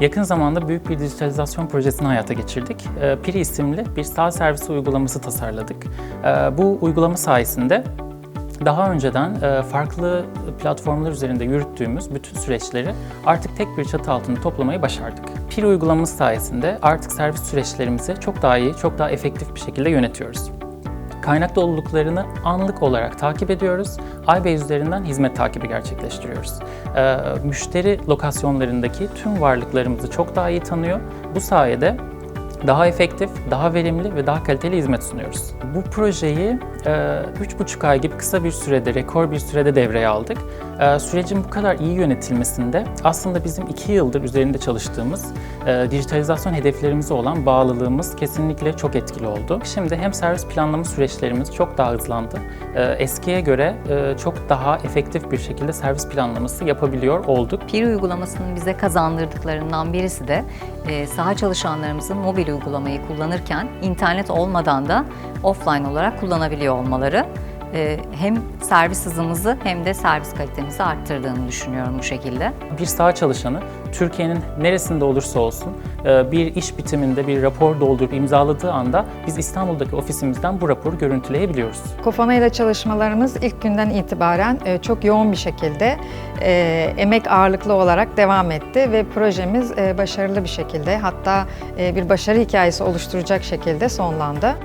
Yakın zamanda büyük bir dijitalizasyon projesini hayata geçirdik. Ee, Piri isimli bir sağ servisi uygulaması tasarladık. Ee, Bu uygulama sayesinde daha önceden e, farklı platformlar üzerinde yürüttüğümüz bütün süreçleri artık tek bir çatı altında toplamayı başardık. Piri uygulaması sayesinde artık servis süreçlerimizi çok daha iyi, çok daha efektif bir şekilde yönetiyoruz. Kaynak doluluklarını anlık olarak takip ediyoruz. iBay üzerinden hizmet takibi gerçekleştiriyoruz. Ee, müşteri lokasyonlarındaki tüm varlıklarımızı çok daha iyi tanıyor. Bu sayede daha efektif, daha verimli ve daha kaliteli hizmet sunuyoruz. Bu projeyi e, üç buçuk ay gibi kısa bir sürede, rekor bir sürede devreye aldık. E, Sürecin bu kadar iyi yönetilmesinde aslında bizim iki yıldır üzerinde çalıştığımız e, dijitalizasyon hedeflerimize olan bağlılığımız kesinlikle çok etkili oldu. Şimdi hem servis planlama süreçlerimiz çok daha hızlandı. E, Eskiye göre e, çok daha efektif bir şekilde servis planlaması yapabiliyor olduk. Piri uygulamasının bize kazandırdıklarından birisi de saha çalışanlarımızın mobil uygulamayı kullanırken internet olmadan da offline olarak kullanabiliyor olmaları. E, hem servis hızımızı hem de servis kalitemizi arttırdığını düşünüyorum bu şekilde. Bir saha çalışanı Türkiye'nin neresinde olursa olsun e, bir iş bitiminde bir rapor doldurup imzaladığı anda biz İstanbul'daki ofisimizden bu raporu görüntüleyebiliyoruz. Kofana ile çalışmalarımız ilk günden itibaren e, çok yoğun bir şekilde emek ağırlıklı olarak devam etti ve projemiz başarılı bir şekilde hatta bir başarı hikayesi oluşturacak şekilde sonlandı.